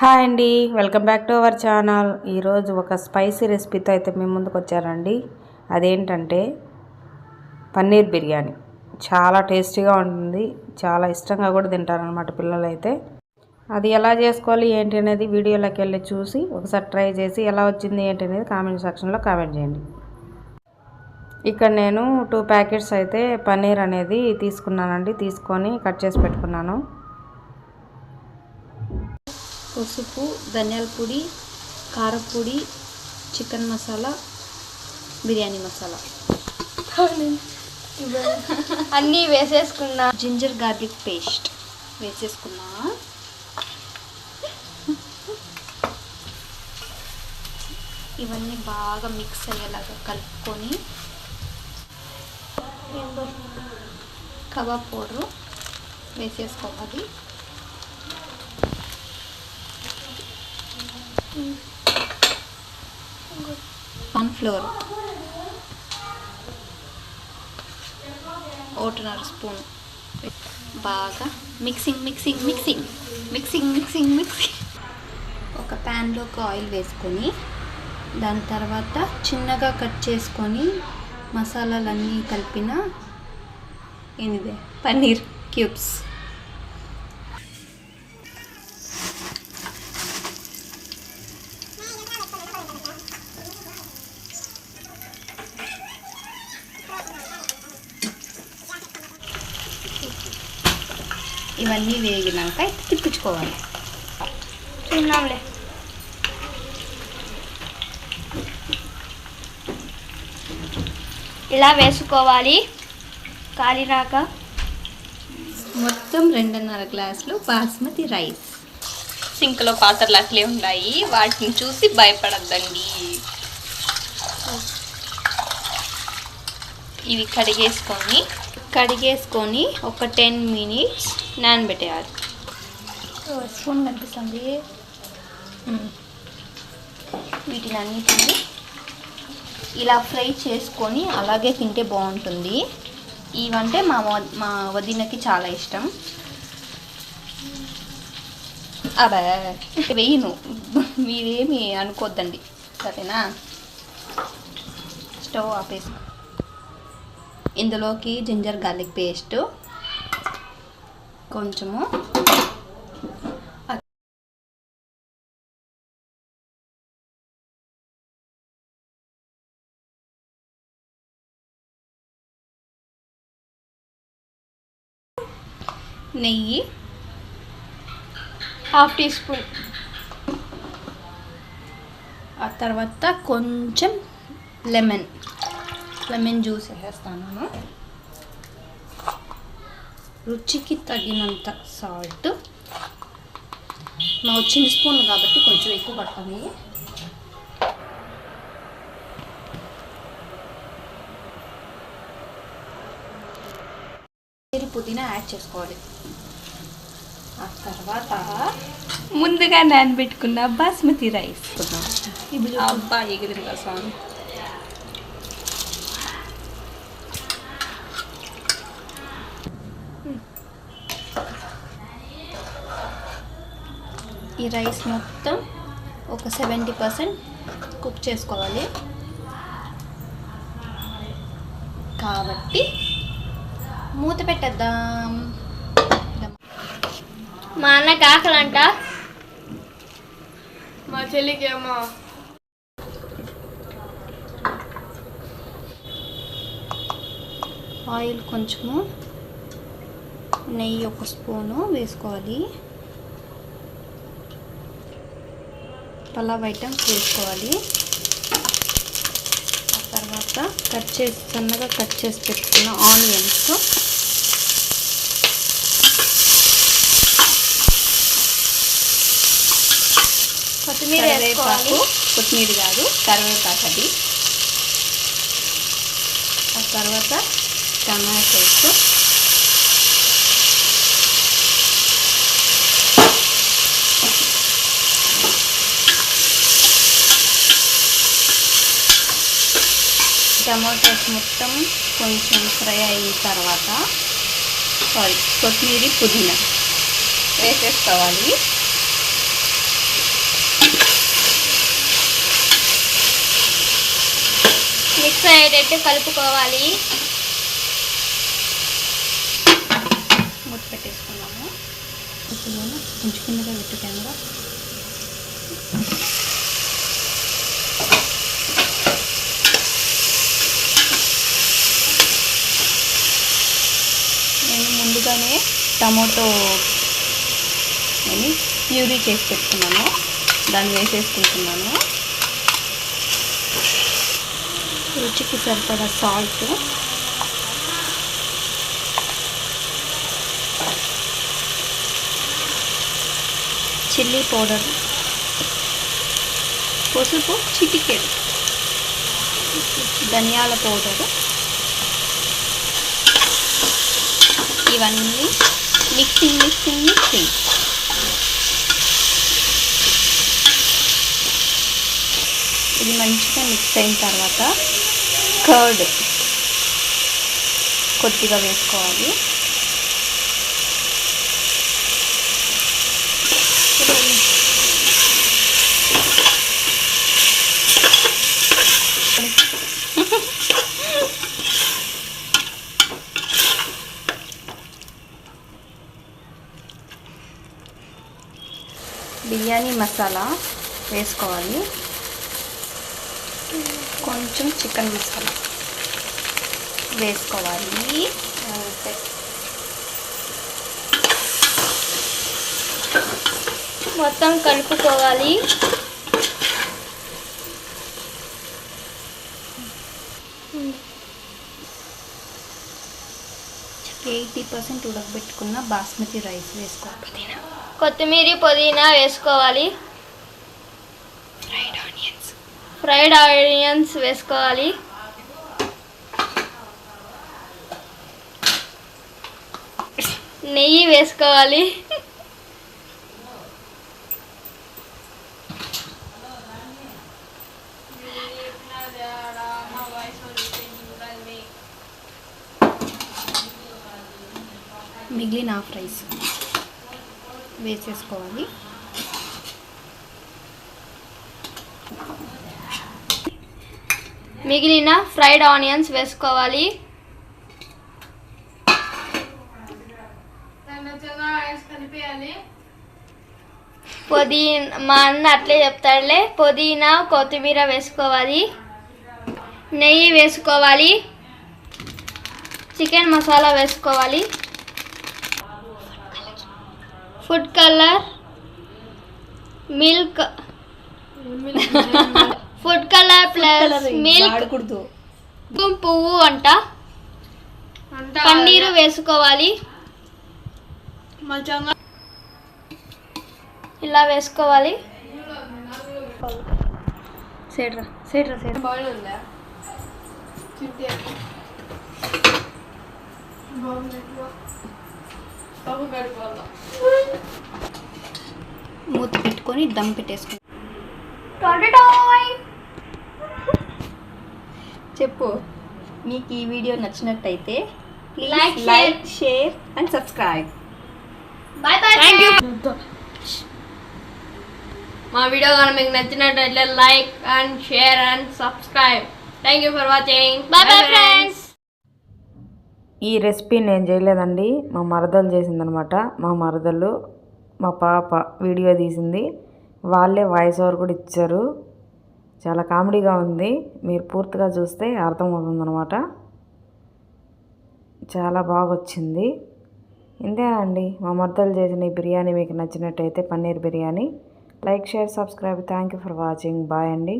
Hi అండి welcome back to our channel. ఈరోజు ఒక స్పైసీ రెసిపీతో అయితే మేము ముందుకు వచ్చారండి అదేంటంటే పన్నీర్ బిర్యానీ. చాలా టేస్టీగా ఉంటుంది చాలా ఇష్టంగా కూడా తింటారనమాట పిల్లలైతే. అది ఎలా చేసుకోవాలి ఏంటి అనేది వీడియోలోకి వెళ్ళి చూసి ఒకసారి ట్రై చేసి ఎలా వచ్చింది ఏంటి అనేది కామెంట్ సెక్షన్లో కామెంట్ చేయండి. ఇక్కడ నేను టూ ప్యాకెట్స్ అయితే పన్నీర్ అనేది తీసుకున్నానండి తీసుకొని కట్ చేసి పెట్టుకున్నాను. పసుపు ధనియాల పొడి కారపొడి చికెన్ మసాలా బిర్యానీ మసాలా. అన్నీ వేసేసుకున్నా. జింజర్ గార్లిక్ పేస్ట్ వేసేసుకున్నా. ఇవన్నీ బాగా మిక్స్ అయ్యేలాగా కలుపుకొని కబాబ్ పౌడరు వేసేసుకోవాలి. కార్న్ఫ్లోర్ ఒకటిన్నర స్పూన్. బాగా mixing mixing mixing mixing mixing mixing ఒక ప్యాన్లోకి ఆయిల్ వేసుకొని దాని తర్వాత చిన్నగా కట్ చేసుకొని మసాలాలన్నీ కలిపిన ఏంటిదే? పన్నీర్ క్యూబ్స్. ఇవన్నీ వేగినాక తిప్పించుకోవాలి. చూద్దాంలే ఇలా వేసుకోవాలి. కాలినాక మొత్తం రెండున్నర గ్లాసులు బాస్మతి రైస్. సింక్లో పాత్రలు అట్లే ఉన్నాయి. వాటిని చూసి భయపడద్దండి. ఇవి కడిగేసుకొని కడిగేసుకొని ఒక టెన్ మినిట్స్ నానబెట్టేయాలి. స్పూన్ కనిపిస్తుంది. వీటిని అన్నిటిని ఇలా ఫ్రై చేసుకొని అలాగే తింటే బాగుంటుంది. ఇవంటే మా మా వదినకి చాలా ఇష్టం. అబే వేయను. మీరేమి అనుకోద్దండి. సరేనా? స్టవ్ ఆపేసి ఇందులోకి జింజర్ గార్లిక్ పేస్ట్ కొంచెము. నెయ్యి. Half teaspoon. ఆ తర్వాత కొంచెం లెమన్. లెమన్ జ్యూస్ వేసేస్తాను. రుచికి తగినంత సాల్ట్ మా చిన్న స్పూన్ కాబట్టి కొంచెం ఎక్కువ పడుతుంది పుదీనా యాడ్ చేసుకోవాలి. ఆ తర్వాత ముందుగా నానబెట్టుకున్న బాస్మతి రైస్ అబ్బా ఎగిరిందా సాంగ్ ఈ రైస్ మొత్తం ఒక సెవెంటీ పర్సెంట్ కుక్ చేసుకోవాలి. కాబట్టి మూత పెట్టేద్దాం. మా అన్నకి ఆకలంట. మా చెల్లికి ఏమో. ఆయిల్ కొంచెము నెయ్యి ఒక స్పూను వేసుకోవాలి. పలావ్ ఐటమ్స్ వేసుకోవాలి ఆ తర్వాత కట్ చేసి సన్నగా కట్ చేసి పెట్టుకున్న ఆనియన్స్. కొత్తిమీర వేసుకోవాలి. కరివేపాకు కొత్తిమీర కాదు కరివేపాకు అది ఆ తర్వాత టమాటోస్. టమాటోస్ మొత్తం కొంచెం ఫ్రై అయిన తర్వాత సారీ కొత్తిమీర పుదీనా వేసేసుకోవాలి. మిక్స్ అయ్యేటట్టు కలుపుకోవాలి. మూత పెట్టేసుకున్నాము. ఇప్పుడు టమాటో అని ప్యూరీ చేసి పెట్టుకున్నాను. దాన్ని వేసేసుకుంటున్నాను. రుచికి సరిపడా సాల్ట్. Chilli powder. పసుపు చిటికెడు ధనియాల పౌడర్. ఇవన్నీ మిక్సింగ్ మిక్సింగ్ మిక్సింగ్ ఇది మంచిగా మిక్స్ అయిన తర్వాత కర్డ్ కొద్దిగా వేసుకోవాలి. బిర్యానీ మసాలా వేసుకోవాలి. కొంచెం చికెన్ మసాలా వేసుకోవాలి. అంతే. మొత్తం కలుపుకోవాలి. ఎయిటీ పర్సెంట్ ఉడకబెట్టుకున్న బాస్మతి రైస్ వేసుకోవాలి. కొత్తిమీర పుదీనా వేసుకోవాలి. ఫ్రైడ్ ఆనియన్స్ వేసుకోవాలి. నెయ్యి వేసుకోవాలి. మిగిలిన హాఫ్ రైస్ వేసేసుకోవాలి. మిగిలిన ఫ్రైడ్ ఆనియన్స్ వేసుకోవాలి. పుదీనా మా అన్న అట్లే చెప్తాడులే. పుదీనా కొత్తిమీర వేసుకోవాలి. నెయ్యి వేసుకోవాలి. చికెన్ మసాలా వేసుకోవాలి. Food colour milk food colour plus milk పువ్వు అంట. పన్నీరు వేసుకోవాలి. ఇలా వేసుకోవాలి. సేడ్రా సేడ్రా సేడ్రా మూత పెట్టుకొని దమ్ పెట్టేసుకుని చెప్పు మీకు ఈ వీడియో నచ్చినట్టయితే share. Like share and subscribe bye bye thank you మా వీడియో కనుక మీకు నచ్చినట్లయితే like and share and subscribe thank you for watching bye bye friends ఈ రెసిపీ నేను చేయలేదండి. మా మరదలు చేసిందనమాట. మా మరదలు మా పాప వీడియో తీసింది. వాళ్ళే వాయిస్ ఓవర్ కూడా ఇచ్చారు. చాలా కామెడీగా ఉంది. మీరు పూర్తిగా చూస్తే అర్థమవుతుందనమాట. చాలా బాగా వచ్చింది ఇంతేనండి. మా మరదలు చేసిన ఈ బిర్యానీ మీకు నచ్చినట్టయితే paneer biryani. Like share subscribe. Thank you for watching. Bye అండి.